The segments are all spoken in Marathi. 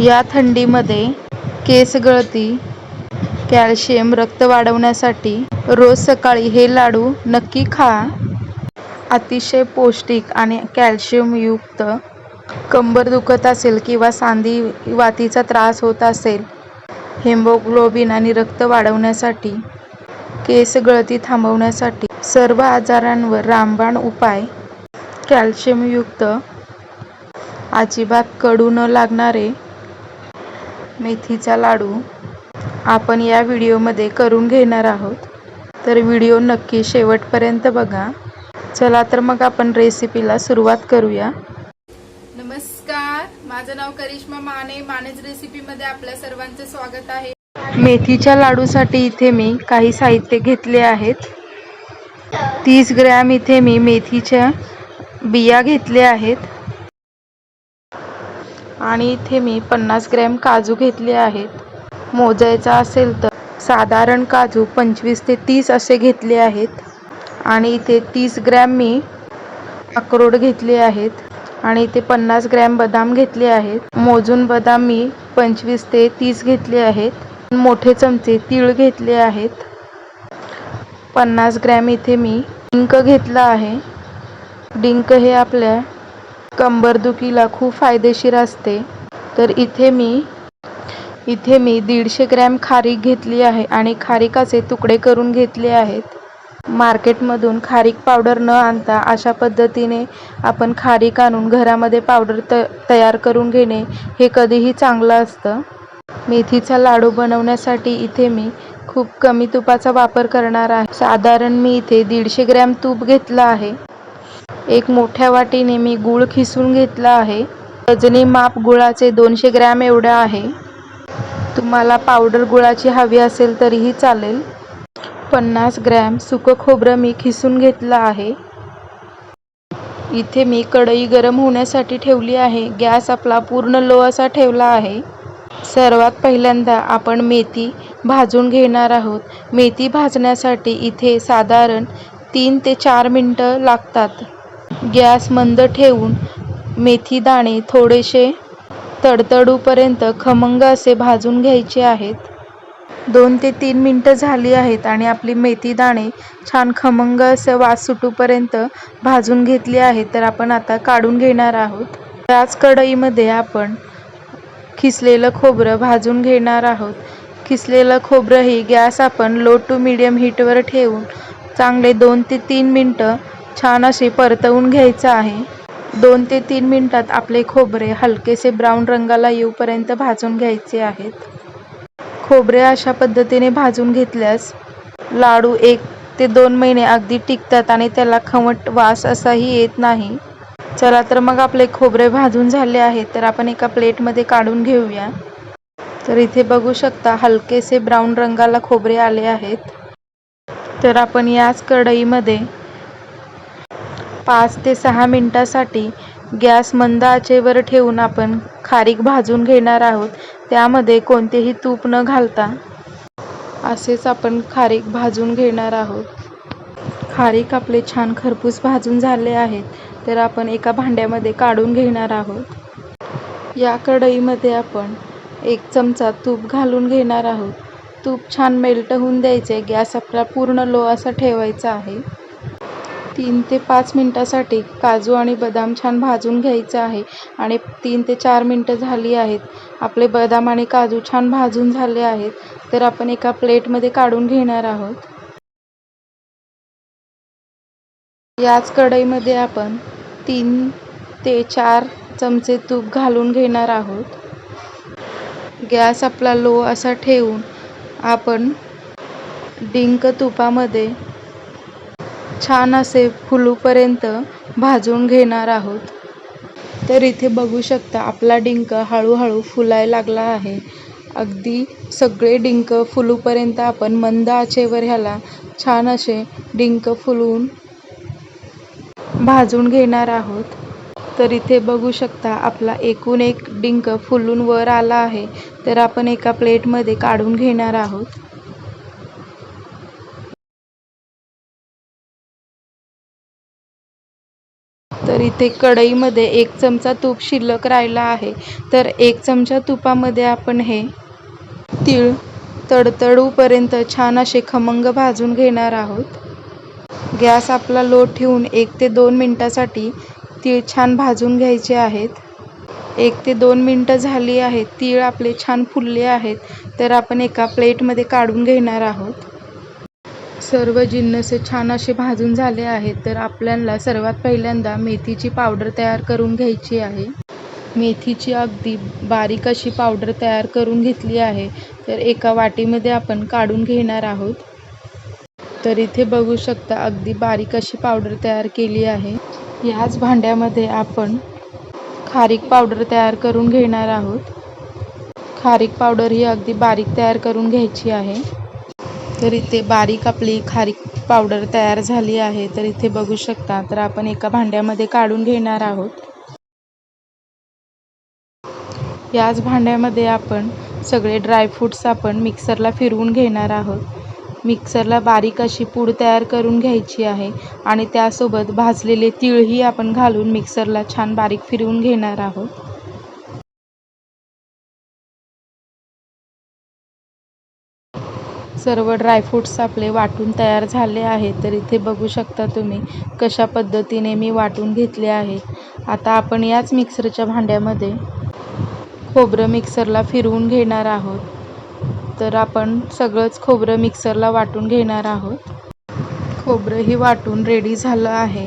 या थंडीमध्ये केस गळती कॅल्शियम रक्त वाढवण्यासाठी रोज सकाळी हे लाडू नक्की खा. अतिशय पौष्टिक आणि कॅल्शियमयुक्त. कंबर दुखत असेल किंवा सांधी वातीचा त्रास होत असेल हेमोग्लोबिन आणि रक्त वाढवण्यासाठी केस गळती थांबवण्यासाठी सर्व आजारांवर रामबाण उपाय. कॅल्शियमयुक्त. अजिबात कडू न लागणारे मेथीचा लाडू आपण या व्हिडिओमध्ये करून घेणार आहोत. तर व्हिडिओ नक्की शेवटपर्यंत बघा. चला तर मग आपण रेसिपीला सुरुवात करूया. नमस्कार माझं नाव करिश्मा माने. मानेज रेसिपीमध्ये आपल्या सर्वांचे स्वागत आहे. मेथीच्या लाडूसाठी इथे मी काही साहित्य घेतले आहेत. तीस ग्रॅम इथे मी मेथीच्या बिया घेतल्या आहेत. आणि इथे मी पन्नास ग्रॅम काजू घेतले आहेत. मोजायचा असेल तर साधारण काजू पंचवीस ते तीस असे घेतले आहेत. आणि इथे तीस ग्रॅम मी अक्रोड घेतले आहेत. आणि इथे पन्नास ग्रॅम बदाम घेतले आहेत. मोजून बदाम मी पंचवीस ते तीस घेतले आहेत. मोठे चमचे तीळ घेतले आहेत. पन्नास ग्रॅम इथे मी डिंक घेतला आहे. डिंक हे आपल्या कंबरदुखीला खूप फायदेशीर असते. तर इथे मी इथे मी दीडशे ग्रॅम खारीक घेतली आहे आणि खारीकाचे तुकडे करून घेतले आहेत. मार्केटमधून खारीक पावडर न आणता अशा पद्धतीने आपण खारीक आणून घरामध्ये पावडर त तयार करून घेणे हे कधीही चांगलं असतं. मेथीचा लाडू बनवण्यासाठी इथे मी खूप कमी तुपाचा वापर करणार आहे. साधारण मी इथे दीडशे ग्रॅम तूप घेतलं आहे. एक मोठ्या वाटीने मी गूळ खिसून घेतला आहे. वजनी माप गुळाचे दोनशे ग्रॅम एवढं आहे. तुम्हाला पावडर गुळाची हवी असेल तरीही चालेल. पन्नास ग्रॅम सुकं खोबरं मी खिसून घेतलं आहे. इथे मी कढई गरम होण्यासाठी ठेवली आहे. गॅस आपला पूर्ण लो असा ठेवला आहे. सर्वात पहिल्यांदा आपण मेथी भाजून घेणार आहोत. मेथी भाजण्यासाठी इथे साधारण तीन ते चार मिनटं लागतात. गॅस मंद ठेवून मेथीदाणे थोडेसे तडतडूपर्यंत खमंग असे भाजून घ्यायचे आहेत. दोन ते तीन मिनटं झाली आहेत आणि आपली मेथीदाणे छान खमंग असं वास सुटूपर्यंत भाजून घेतली आहेत तर आपण आता काढून घेणार आहोत. त्याच कढईमध्ये आपण खिसलेलं खोबरं भाजून घेणार आहोत. खिसलेलं खोबरंही गॅस आपण लो टू मिडियम हीटवर ठेवून चांगले दोन ते तीन मिनटं छान असे परतवून घ्यायचं आहे. दोन ते तीन मिनटात आपले खोबरे हलकेसे ब्राऊन रंगाला येऊपर्यंत भाजून घ्यायचे आहेत. खोबरे अशा पद्धतीने भाजून घेतल्यास लाडू एक ते दोन महिने अगदी टिकतात आणि त्याला खमट वास असाही येत नाही. चला तर मग आपले खोबरे भाजून झाले आहेत तर आपण एका प्लेटमध्ये काढून घेऊया. तर इथे बघू शकता हलकेसे ब्राऊन रंगाला खोबरे आले आहेत. तर आपण याच कढईमध्ये पाच ते सहा मिनटासाठी गॅस मंद आचेवर ठेवून आपण खारीक भाजून घेणार आहोत. त्यामध्ये कोणतेही तूप न घालता असेच आपण खारीक भाजून घेणार आहोत. खारीक आपले छान खरपूस भाजून झाले आहेत तर आपण एका भांड्यामध्ये काढून घेणार आहोत. या कढईमध्ये आपण एक चमचा तूप घालून घेणार आहोत. तूप छान मेल्ट होऊन द्यायचे गॅस आपला पूर्ण लो असा ठेवायचा आहे. तीन ते पाच मिनटासाठी काजू आणि बदाम छान भाजून घ्यायचं आहे. आणि तीन ते चार मिनटं झाली आहेत. आपले बदाम आणि काजू छान भाजून झाले आहेत. तर आपण एका प्लेटमध्ये काढून घेणार आहोत. याच कढईमध्ये आपण तीन ते चार चमचे तूप घालून घेणार आहोत. गॅस आपला लो असा ठेवून आपण डिंक तुपामध्ये छान असे फुलूपर्यंत भाजून घेणार आहोत. तर इथे बघू शकता आपला डिंक हळूहळू फुलायला लागला आहे. अगदी सगळे डिंक फुलूपर्यंत आपण मंद आचेवर ह्याला छान असे डिंक फुलवून भाजून घेणार आहोत. तर इथे बघू शकता आपला एकूण एक डिंक फुलून वर आला आहे. तर आपण एका प्लेटमध्ये काढून घेणार आहोत. तर इथे कढईमध्ये एक चमचा तूप शिल्लक राहिला आहे. तर एक चमचा तुपामध्ये आपण हे तीळ तडतडूपर्यंत छान असे खमंग भाजून घेणार आहोत. गॅस आपला लो ठेवून एक ते दोन मिनटासाठी तीळ छान भाजून घ्यायचे आहेत. एक ते दोन मिनटं झाली आहेत तीळ आपले छान फुलले आहेत. तर आपण एका प्लेटमध्ये काढून घेणार आहोत. सर्व जिन्नस छान असे भाजून झाले आहेत तर आपल्याला सर्वात पहिल्यांदा मेथीची पावडर तयार करून घ्यायची आहे. मेथीची अगदी बारीक अशी पावडर तयार करून घेतली आहे तर एका वाटीमध्ये आपण काढून घेणार आहोत. तर इथे बघू शकता अगदी बारीक अशी पावडर तयार केली आहे. ह्याच भांड्यामध्ये आपण खारीक पावडर तयार करून घेणार आहोत. खारीक पावडर ही अगदी बारीक तयार करून घ्यायची आहे. तर इथे बारीक आपली खारीक पावडर तयार झाली आहे. तर इथे बघू शकता तर आपण एका भांड्यामध्ये काढून घेणार आहोत. याच भांड्यामध्ये आपण सगळे ड्रायफ्रूट्स आपण मिक्सरला फिरवून घेणार आहोत. मिक्सरला बारीक अशी पूड तयार करून घ्यायची आहे आणि त्यासोबत भाजलेले तीळही आपण घालून मिक्सरला छान बारीक फिरवून घेणार आहोत. सर्व ड्रायफ्रूट्स आपले वाटून तयार झाले आहेत. तर इथे बघू शकता तुम्ही कशा पद्धतीने मी वाटून घेतले आहे. आता आपण याच मिक्सरच्या भांड्यामध्ये खोबरं मिक्सरला फिरवून घेणार आहोत. तर आपण सगळंच खोबरं मिक्सरला वाटून घेणार आहोत. खोबरंही वाटून रेडी झालं आहे.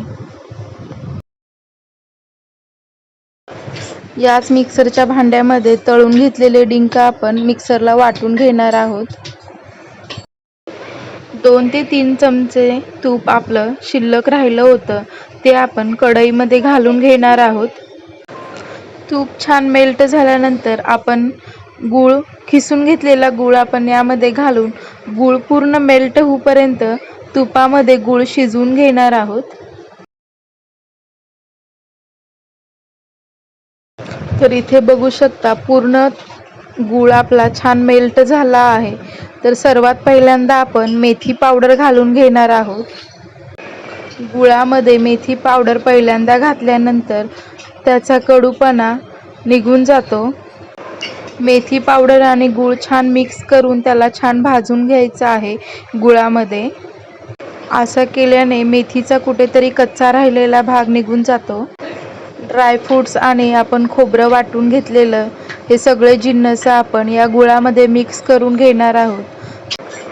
याच मिक्सरच्या भांड्यामध्ये तळून घेतलेले डिंक आपण मिक्सरला वाटून घेणार आहोत. दोन ते तीन चमचे तूप आपलं शिल्लक राहिलं होतं. ते आपण कढईमध्ये घालून घेणार आहोत. तूप छान मेल्ट झाल्यानंतर आपण गूळ खिसून घेतलेला गूळ आपण यामध्ये घालून गूळ पूर्ण मेल्ट होऊपर्यंत तुपामध्ये गूळ शिजवून घेणार आहोत. तर इथे बघू शकता पूर्ण गूळ आपला छान मेल्ट झाला आहे. तर सर्वात पहिल्यांदा आपण मेथी पावडर घालून घेणार आहोत. गुळामध्ये मेथी पावडर पहिल्यांदा घातल्यानंतर त्याचा कडूपणा निघून जातो. मेथी पावडर आणि गूळ छान मिक्स करून त्याला छान भाजून घ्यायचं आहे गुळामध्ये. असं केल्याने मेथीचा कुठेतरी कच्चा राहिलेला भाग निघून जातो. ड्रायफ्रूट्स आणि आपण खोबरं वाटून घेतलेलं हे सगळे जिन्नस आपण या गुळामध्ये मिक्स करून घेणार आहोत.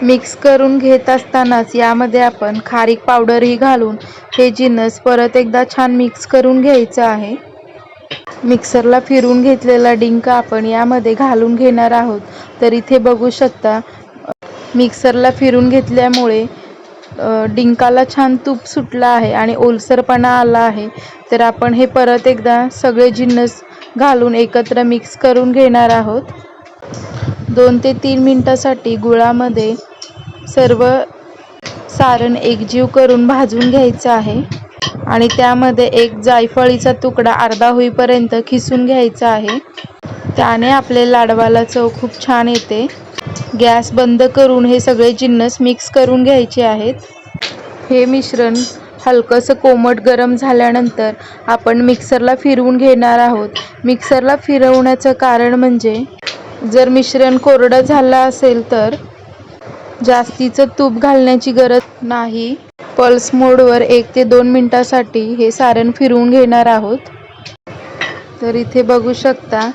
मिक्स करून घेत असतानाच यामध्ये आपण खारीक पावडरही घालून हे जिन्नस परत एकदा छान मिक्स करून घ्यायचं आहे. मिक्सरला फिरून घेतलेला डिंक आपण यामध्ये घालून घेणार आहोत. तर इथे बघू शकता मिक्सरला फिरून घेतल्यामुळे डिंकाला छान तूप सुटला आहे आणि ओलसरपणा आला आहे. तर आपण हे परत एकदा सगळे जिन्नस घालून एकत्र मिक्स करून घेणार आहोत. दोन ते तीन मिनटासाठी गुळामध्ये सर्व सारण एकजीव करून भाजून घ्यायचं आहे. आणि त्यामध्ये एक जायफळीचा तुकडा अर्धा होईपर्यंत खिसून घ्यायचा आहे. त्याने आपले लाडवाला चव खूप छान येते. गॅस बंद करून हे सगळे जिन्नस मिक्स करून घ्यायचे आहेत. हे मिश्रण हलकंसं कोमट गरम झाल्यानंतर आपण मिक्सरला फिरवून घेणार आहोत. मिक्सरला फिरवण्याचं कारण म्हणजे जर मिश्रण कोरडं झालं असेल तर जास्तीचं तूप घालण्याची गरज नाही. पल्स मोडवर एक ते दोन मिनटासाठी हे सारण फिरवून घेणार आहोत. तर इथे बघू शकता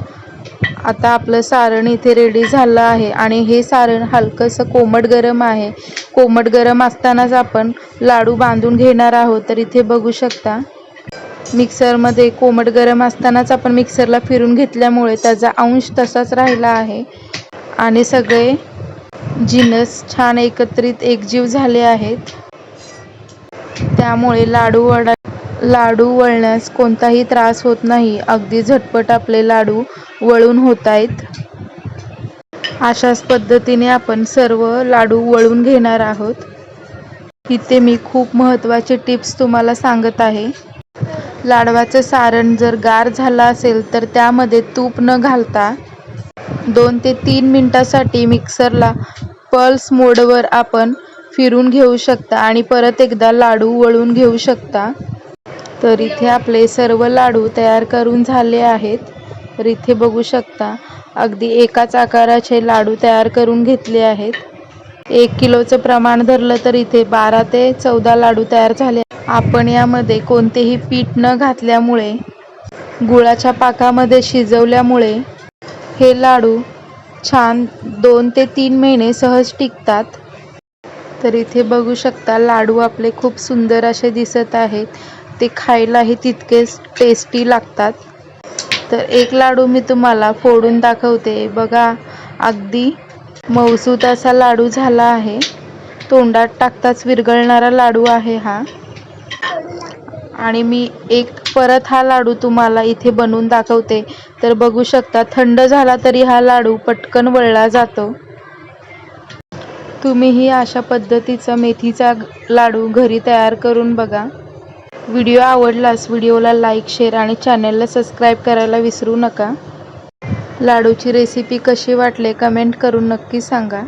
आता आपलं सारण इथे रेडी झालं आहे आणि हे सारण हलकंसं कोमट गरम आहे. कोमट गरम असतानाच आपण लाडू बांधून घेणार आहोत. तर इथे बघू शकता मिक्सरमध्ये कोमट गरम असतानाच आपण मिक्सरला फिरून घेतल्यामुळे त्याचा अंश तसाच राहिला आहे. आणि सगळे जिनस छान एकत्रित एकजीव झाले आहेत. त्यामुळे लाडू वडा लाडू वळण्यास कोणताही त्रास होत नाही. अगदी झटपट आपले लाडू वळून होत आहेत अशाच पद्धतीने आपण सर्व लाडू वळून घेणार आहोत. इथे मी खूप महत्त्वाचे टिप्स तुम्हाला सांगत आहे. लाडवाचं सारण जर गार झालं असेल तर त्यामध्ये तूप न घालता दोन ते तीन मिनटासाठी मिक्सरला पल्स मोडवर आपण फिरून घेऊ शकता आणि परत एकदा लाडू वळून घेऊ शकता. तर इथे आपले सर्व लाडू तयार करून झाले आहेत. तर इथे बघू शकता अगदी एकाच आकाराचे लाडू तयार करून घेतले आहेत. एक किलोचं प्रमाण धरलं तर इथे बारा ते चौदा लाडू तयार झाले. आपण यामध्ये कोणतेही पीठ न घातल्यामुळे गुळाच्या पाकामध्ये शिजवल्यामुळे हे लाडू छान दोन ते तीन महिने सहज टिकतात. तर इथे बघू शकता लाडू आपले खूप सुंदर असे दिसत आहेत. ते खायलाही तितकेच टेस्टी लागतात. तर एक लाडू मी तुम्हाला फोडून दाखवते. बघा अगदी मऊसूत असा लाडू झाला आहे. तोंडात टाकताच विरघळणारा लाडू आहे हा. आणि मी एक परत हा लाडू तुम्हाला इथे बनवून दाखवते. तर बघू शकता थंड झाला तरी हा लाडू पटकन वळला जातो. तुम्हीही अशा पद्धतीचा मेथीचा लाडू घरी तयार करून बघा. व्हिडिओ आवडलास व्हिडिओला लाईक शेअर आणि चॅनलला सबस्क्राईब करायला विसरू नका. लाडूची रेसिपी कशी वाटले कमेंट करून नक्की सांगा.